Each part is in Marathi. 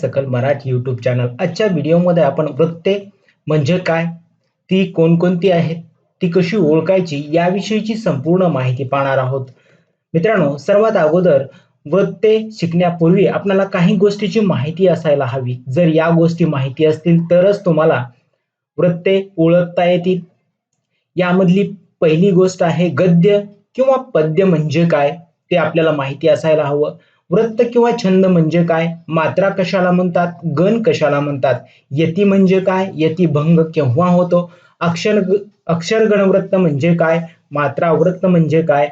सकल मराठी यूट्यूब चॅनल आजच्या व्हिडिओमध्ये आपण वृत्ते म्हणजे काय? ती कोणकोणती आहेत? ती कशी ओळखायची? याविषयीची संपूर्ण माहिती पाहणार आहोत. मित्रांनो सर्वात अगोदर वृत्ते शिकण्यापूर्वी आपल्याला काही गोष्टीची माहिती असायला हवी. जर या गोष्टी माहिती असतील तरच तुम्हाला वृत्ते ओळखता येतील. यामधली पहिली गोष्ट आहे गद्य किंवा पद्य म्हणजे काय? ते आपल्याला माहिती असायला हवं. वृत्त किंवा छंद म्हणजे काय? मात्रा कशाला म्हणतात? गण कशाला म्हणतात? यती म्हणजे काय? यती भंग केव्हा होतो? अक्षर अक्षर गणवृत्त म्हणजे काय? मात्रा वृत्त म्हणजे काय?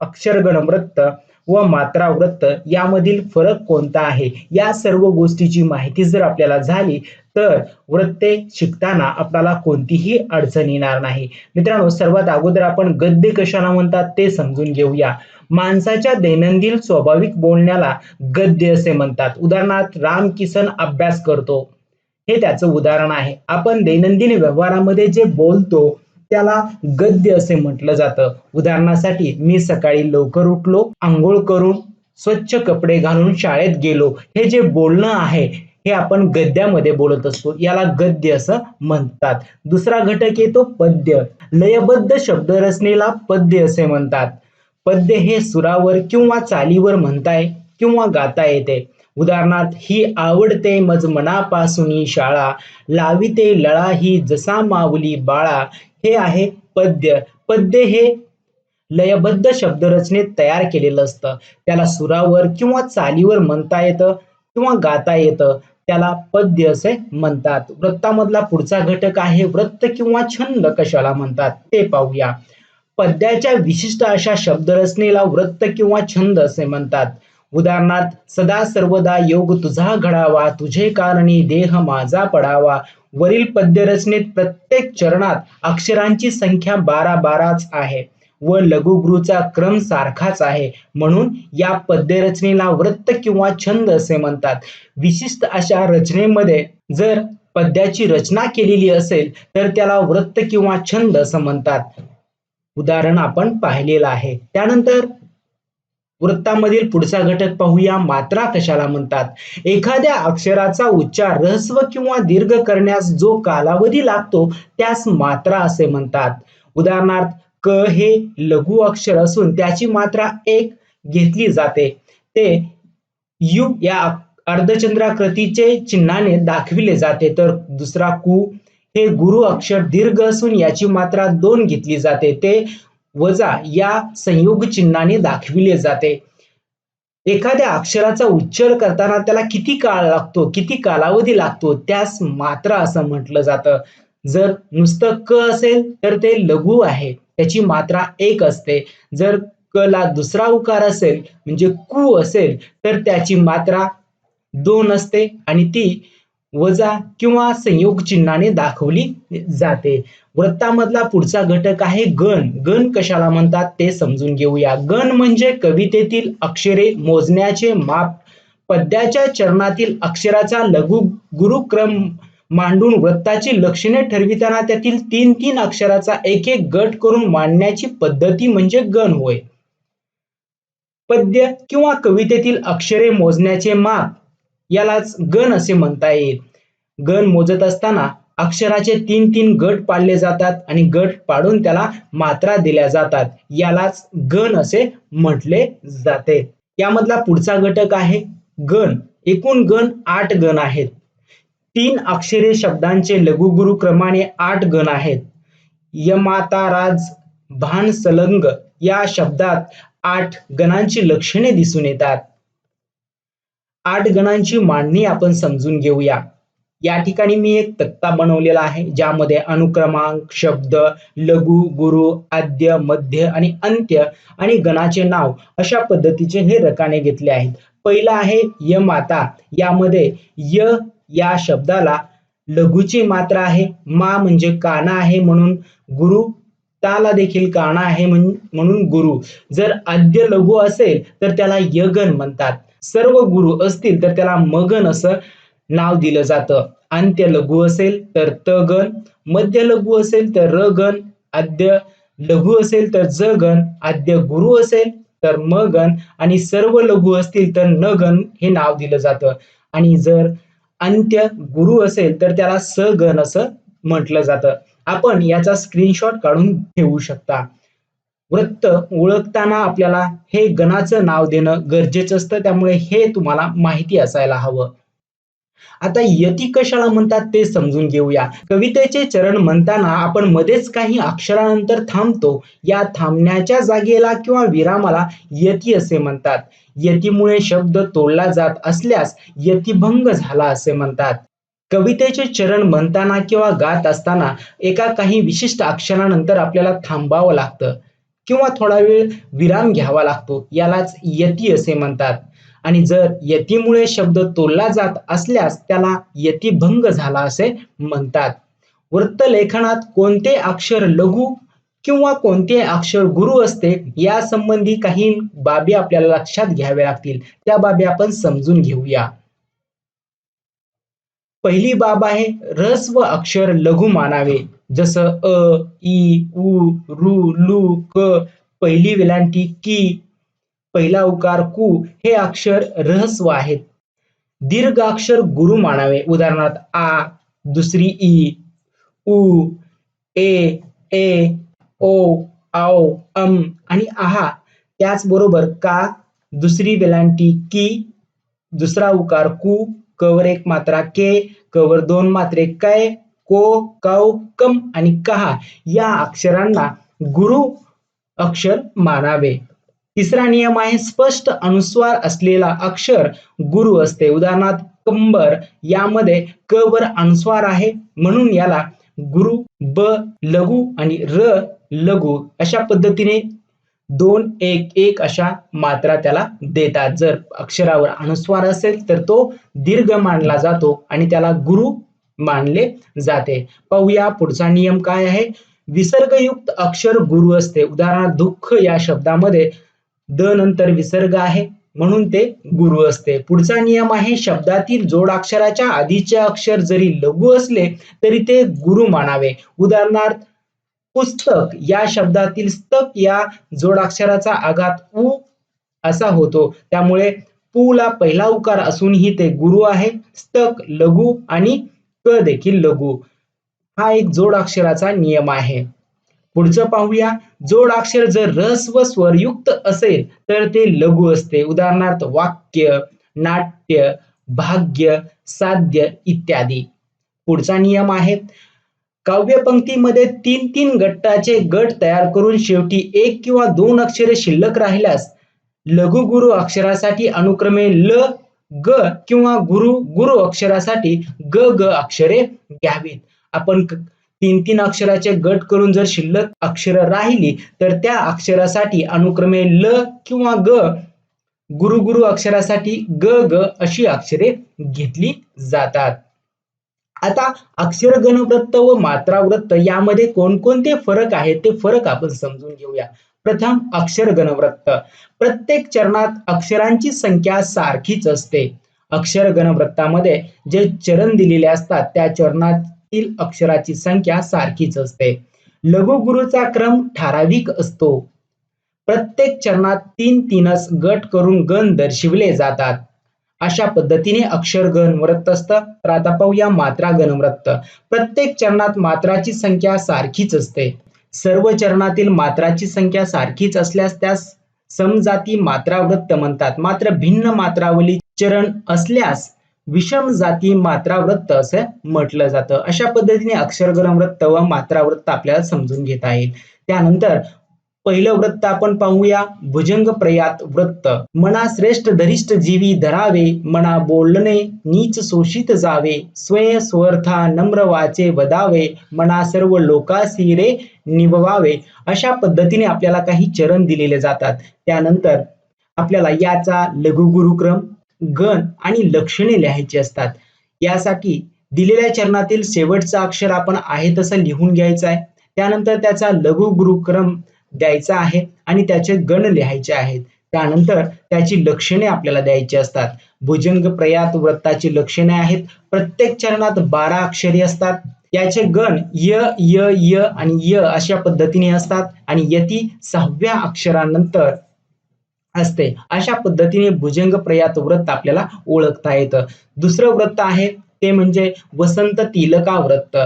अक्षर गणवृत्त व मात्रा वृत्त यामधील फरक कोणता आहे? या सर्व गोष्टीची माहिती जर आपल्याला झाली तर वृत्ते शिकताना आपल्याला कोणतीही अडचण येणार नाही. मित्रांनो सर्वात अगोदर आपण गद्य कशाला म्हणतात ते समजून घेऊया. माणसाच्या दैनंदिन स्वाभाविक बोलण्याला गद्य असे म्हणतात. उदाहरणार्थ राम किसन अभ्यास करतो. हे त्याचं उदाहरण आहे. आपण दैनंदिन व्यवहारामध्ये जे बोलतो त्याला गद्य असे म्हटलं जातं. उदाहरणासाठी मी सकाळी लवकर उठलो आंघोळ करून स्वच्छ कपडे घालून शाळेत गेलो. हे जे बोलणं आहे हे आपण गद्यामध्ये बोलत असतो. याला गद्य असं म्हणतात. दुसरा घटक येतो पद्य. लयबद्ध शब्दरचनेला पद्य असे म्हणतात. पद्य हे सुरावर किंवा चालीवर म्हणताय किंवा गाता येते. उदाहरणार्थ ही आवडते मज मनापासून शाळा लाविते लळा ही जसा माऊली बाळा. हे आहे पद्य. पद्य हे लयबद्ध शब्दरचनेत तयार केलेलं असतं. त्याला सुरावर किंवा चालीवर म्हणता येतं किंवा गाता येतं. त्याला पद्य असे म्हणतात. वृत्तामधला पुढचा घटक आहे वृत्त किंवा छंद कशाला म्हणतात ते पाहूया. पद्याच्या विशिष्ट अशा शब्दरचनेला वृत्त किंवा छंद असे म्हणतात. उदाहरणार्थ सदा सर्वदा योग तुझा घडावा तुझे कारणी देह माझा पडावा. वरील पद्यरचनेत प्रत्येक चरणात अक्षरांची संख्या बारा बाराच आहे. व लघुगृचा क्रम सारखाच आहे. म्हणून या पद्यरचनेला वृत्त किंवा छंद असे म्हणतात. विशिष्ट अशा रचनेमध्ये जर पद्याची रचना केलेली असेल तर त्याला वृत्त किंवा छंद असं म्हणतात. उदाहरण आपण पाहिलेलं आहे. त्यानंतर वृत्तामधील पुढचा घटक पाहूया मात्रा कशाला म्हणतात. एखाद्या अक्षराचा उच्चार रहस्व किंवा दीर्घ करण्यास जो कालावधी लागतो त्यास मात्रा असे म्हणतात. उदाहरणार्थ क हे लघु अक्षर असून त्याची मात्रा एक घेतली जाते. ते यु या अर्धचंद्राकृतीचे चिन्हाने दाखविले जाते. तर दुसरा कु हे गुरु अक्षर दीर्घ असून याची मात्रा दोन घेतली जाते. ते वजा या संयोग चिन्हाने दाखविले जाते. एखाद्या अक्षराचा उच्चार करताना त्याला किती काळ लागतो किती कालावधी लागतो त्यास मात्रा असं म्हटलं जातं. जर नुसतं क असेल तर ते लघु आहे. त्याची मात्रा एक असते. जर क ला दुसरा उकार असेल म्हणजे कु असेल तर त्याची मात्रा दोन असते आणि ती वजा किंवा संयोग चिन्हाने दाखवली जाते. वृत्तामधला पुढचा घटक आहे गण. गण कशाला म्हणतात? ते समजून घेऊया. गण म्हणजे कवितेतील अक्षरे मोजण्याचे माप. पद्याच्या चरणातील अक्षराचा लघु गुरुक्रम मांडून व्रताची लक्षणे ठरविताना त्यातील तीन तीन अक्षराचा एक एक गट करून मांडण्याची पद्धती म्हणजे गण होय. पद्य किंवा कवितेतील अक्षरे मोजण्याचे माप यालाच गण असे म्हणता येईल. गण मोजत असताना अक्षराचे तीन तीन गट पाडले जातात आणि गट पाडून त्याला मात्रा दिल्या जातात. यालाच गण असे म्हटले जाते. यामधला पुढचा घटक आहे गण. एकूण गण आठ गण आहेत. तीन अक्षरे शब्दांचे लघुगुरु क्रमाने आठ गण आहेत. यमाता राज भान सलंग या शब्दात आठ गणांची लक्षणे दिसून येतात. आठ गणांची मांडणी आपण समजून घेऊया. या ठिकाणी मी एक तक्ता बनवलेला आहे ज्यामध्ये अनुक्रमांक शब्द लघु गुरु आद्य मध्य आणि अंत्य आणि गणाचे नाव अशा पद्धतीचे हे रकाने घेतले आहेत. पहिला आहे य माता यामध्ये य या शब्दाला लघुची मात्रा आहे. मा म्हणजे काना आहे म्हणून गुरु. ताला देखील काना आहे म्हणून गुरु. जर आद्य लघु असेल तर त्याला यगन म्हणतात. सर्व गुरु असतील तर त्याला मगन असं नाव दिलं जातं. अंत्य लघु असेल तर तगन. मध्य लघु असेल तर रगन. आद्य लघु असेल तर जगन. आद्य गुरु असेल तर मगन. आणि सर्व लघु असतील तर नगन हे नाव दिलं जातं. आणि जर अंत्य गुरु असेल तर त्याला स गण असं म्हटलं जातं. आपण याचा स्क्रीनशॉट काढून ठेवू शकता. वृत्त ओळखताना आपल्याला हे गणाचं नाव देणं गरजेचं असतं. त्यामुळे हे तुम्हाला माहिती असायला हवं. आता यती कशाला म्हणतात ते समजून घेऊया. कवितेचे चरण म्हणताना आपण मध्येच काही अक्षरानंतर थांबतो. या थांबण्याच्या जागेला किंवा विरामाला यती असे म्हणतात. यतीमुळे शब्द तोडला जात असल्यास यतिभंग झाला असे म्हणतात. कवितेचे चरण म्हणताना किंवा गात असताना एका काही विशिष्ट अक्षरानंतर आपल्याला थांबावं लागतं. किंवा थोडा वेळ विराम घ्यावा लागतो. यालाच यती असे म्हणतात. आणि जर यतीमुळे शब्द तोडला जात असल्यास त्याला यतिभंग झाला असे म्हणतात. वृत्तलेखनात कोणते अक्षर लघु किंवा कोणते अक्षर गुरु असते या संबंधी काही बाबी आपल्याला लक्षात घ्याव्या लागतील. त्या बाबी आपण समजून घेऊया. पहिली बाब आहे रस्व अक्षर लघु मानावे. जसं अ ई उ रु लु क पहिली वेलांटी की पहिला उकार कु हे अक्षर रहस्व आहेत. दीर्घ अक्षर गुरु मानावे. उदाहरणार्थ आ दुसरी ई उ ए ए ओ आओ अम आणि आहा. त्याचबरोबर का दुसरी वेलांटी की दुसरा उकार कु कवर एक मात्रा के कवर दोन मात्रे कै को कौ कम आणि कहा. या अक्षरांना गुरु अक्षर मानावे. तिसरा नियम आहे स्पष्ट अनुस्वार असलेला अक्षर गुरु असते. उदाहरणार्थ कंबर यामध्ये क वर अनुस्वार आहे. म्हणून याला गुरु ब लघु आणि र लघु अशा पद्धतीने दोन एक एक अशा मात्रा त्याला देतात. जर अक्षरावर अनुस्वार असेल तर तो दीर्घ मानला जातो आणि त्याला गुरु मानले जाते. पाहूया पुढचा नियम काय आहे. विसर्गयुक्त अक्षर गुरु असते. उदाहरणार्थ दुःख या शब्दामध्ये द नंतर विसर्ग आहे म्हणून ते गुरु असते. पुढचा नियम आहे शब्दातील जोडाक्षराच्या आधीचे अक्षर जरी लघु असले तरी ते गुरु मानावे. उदाहरणार्थ पुस्तक या शब्दातील स्तक या जोडाक्षराचा आघात उ असा होतो. त्यामुळे पु ला पहिला उकार असूनही ते गुरु आहे. स्तक लघु आणि क देखील लघु. हा एक जोडाक्षराचा नियम आहे. पुढचं पाहूया. जोड अक्षर जर रस व स्वरयुक्त असेल तर ते लघु असते. उदाहरणार्थ वाक्य नाट्य भाग्य साध्य इत्यादी. पुढचा नियम आहे. काव्यपंक्तीमध्ये तीन तीन गट्टाचे गट तयार करून शेवटी एक किंवा दोन अक्षरे शिल्लक राहिल्यास लघु गुरु अक्षरासाठी अनुक्रमे ल ग किंवा गुरु गुरु अक्षरासाठी ग ग अक्षरे घ्यावीत. आपण तीन तीन अक्षराचे गट करून जर शिल्लक अक्षर राहिली तर त्या अक्षरासाठी अनुक्रमे ल किंवा ग गुरु गुरु अक्षरासाठी ग ग अशी अक्षरे घेतली जातात. आता अक्षर गणवृत्त व मात्रावृत्त यामध्ये कोणकोणते फरक आहेत ते फरक आपण समजून घेऊया. प्रथम अक्षर गणवृत्त प्रत्येक चरणात अक्षरांची संख्या सारखीच असते. अक्षर गणवृत्तामध्ये जे चरण दिलेले असतात त्या चरणात अक्षराची संख्या सारखीच असते. लघुगुरूचा क्रम ठराविक असतो. प्रत्येक चरणात तीन तीनच गट करून गण दर्शविले जातात. अशा पद्धतीने अक्षर गण वृत्त असतं. तर आता पाहूया मात्रा गण गणवृत्त प्रत्येक चरणात मात्राची संख्या सारखीच असते. सर्व चरणातील मात्राची संख्या सारखीच असल्यास त्यास समजाती मात्रावृत्त म्हणतात. मात्र भिन्न मात्रावली चरण असल्यास विषम जाती मात्रावृत्त असं म्हटलं जातं. अशा पद्धतीने अक्षरग्रम वृत्त व मात्रावृत्त आपल्याला समजून घेता येईल. त्यानंतर पहिलं वृत्त आपण पाहूया. भुजंग प्रयात वृत्त. मना श्रेष्ठ धरिष्ठ जीवी धरावे मना बोलणे नीच शोषित जावे स्वय स्वर्था नम्र वाचे वदावे मना सर्व लोकासी रे निभवावे. अशा पद्धतीने आपल्याला काही चरण दिलेले जातात. त्यानंतर आपल्याला याचा लघु गुरुक्रम गण आणि लक्षणे लिहायची असतात. यासाठी दिलेल्या चरणातील शेवटचा अक्षर आपण आहे तसं लिहून घ्यायचं आहे. त्यानंतर त्याचा लघु गुरुक्रम द्यायचा आहे आणि त्याचे गण लिहायचे आहेत. त्यानंतर त्याची लक्षणे आपल्याला द्यायची असतात. भुजंग प्रयात वृत्ताची लक्षणे आहेत. प्रत्येक चरणात बारा अक्षरे असतात. याचे गण य य य आणि य अशा पद्धतीने असतात आणि यती सहाव्या अक्षरानंतर असते. अशा पद्धतीने भुजंग प्रयात व्रत आपल्याला ओळखता येतं. दुसरं व्रत आहे ते म्हणजे वसंत तिलका व्रत.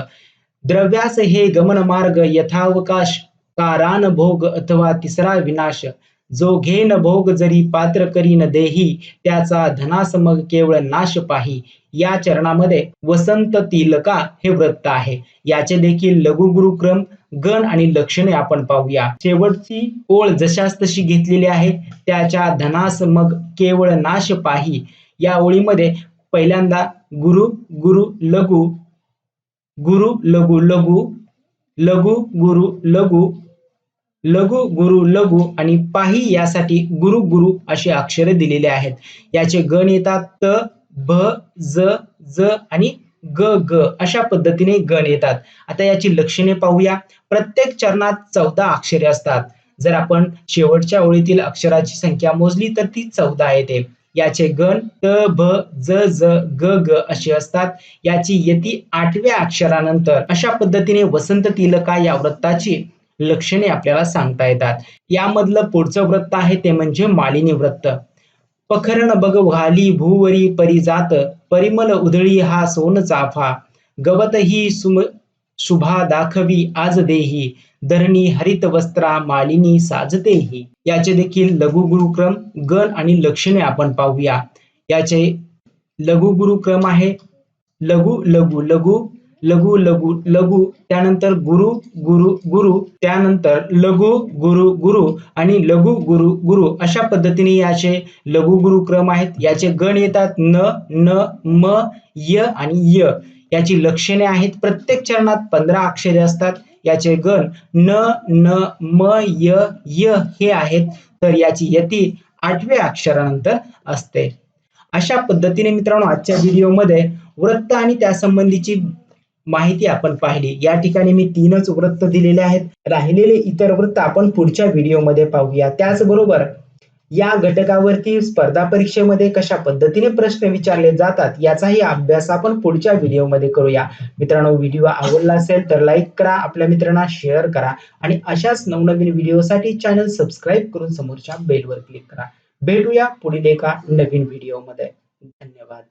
द्रव्यास हे गमन मार्ग यथावकाश कारान भोग अथवा तिसरा विनाश. जो घेन भोग जरी पात्र करीन देही त्याचा धनासमग केवळ नाश पाही. या चरणामध्ये वसंत तिलका हे व्रत आहे. याचे देखील लघु गुरुक्रम गण आणि लक्षणे आपण पाहूया. शेवटची ओळ जशास तशी घेतलेली आहे त्याच्या धनास मग केवळ नाश पाही. या ओळीमध्ये पहिल्यांदा गुरु गुरु लघु गुरु लघु लघु लघु गुरु लघु लघु गुरु लघु आणि पाही यासाठी गुरु गुरु असे अक्षरे दिलेले आहेत. याचे गण येतात त भ ज ज आणि ग ग अशा पद्धतीने गण येतात. आता याची लक्षणे पाहूया. प्रत्येक चरणात चौदा अक्षरे असतात. जर आपण शेवटच्या ओळीतील अक्षराची संख्या मोजली तर ती चौदा येते. याचे गण त भ ज ज ग ग असे असतात. याची यती आठव्या अक्षरानंतर. अशा पद्धतीने वसंत तिलका या वृत्ताची लक्षणे आपल्याला सांगता येतात. यामधलं पुढचं व्रत आहे ते म्हणजे मालिनी वृत्त. पखरण बघ घाली भूवरी परिजात परिमल उधळी हा सोन चाफा. गवत ही सुम शुभा दाखवी आज देही धरणी हरित वस्त्रा मालिनी साजतेही याचे देखील लघु गुरुक्रम गण आणि लक्षणे आपण पाहूया. याचे लघुगुरुक्रम आहे. लघु लघु लघु लघु लघु लघु त्यानंतर गुरु गुरु गुरु त्यानंतर लघु गुरु गुरु आणि लघु गुरु गुरु अशा पद्धतीने याचे लघु गुरु क्रम आहेत. याचे गण येतात न न म य आणि य. याची लक्षणे आहेत. प्रत्येक चरणात पंधरा अक्षरे असतात. याचे गण न न म य य हे आहेत. तर याची यती आठव्या अक्षरानंतर असते. अशा पद्धतीने मित्रांनो आजच्या व्हिडिओमध्ये वृत्त आणि त्यासंबंधीची माहिती आपण पाहिली. या ठिकाणी मी तीनच वृत्त दिलेले आहेत. राहिलेले इतर वृत्त आपण पुढच्या व्हिडिओमध्ये पाहूया. त्याचबरोबर या घटकावरती स्पर्धा परीक्षेमध्ये कशा पद्धतीने प्रश्न विचारले जातात याचाही अभ्यास आपण पुढच्या व्हिडिओमध्ये करूया. मित्रांनो व्हिडिओ आवडला असेल तर लाईक करा आपल्या मित्रांना शेअर करा आणि अशाच नवनवीन व्हिडिओसाठी चॅनल सबस्क्राईब करून समोरच्या बेलवर क्लिक करा. भेटूया पुढील एका नवीन व्हिडिओमध्ये. धन्यवाद.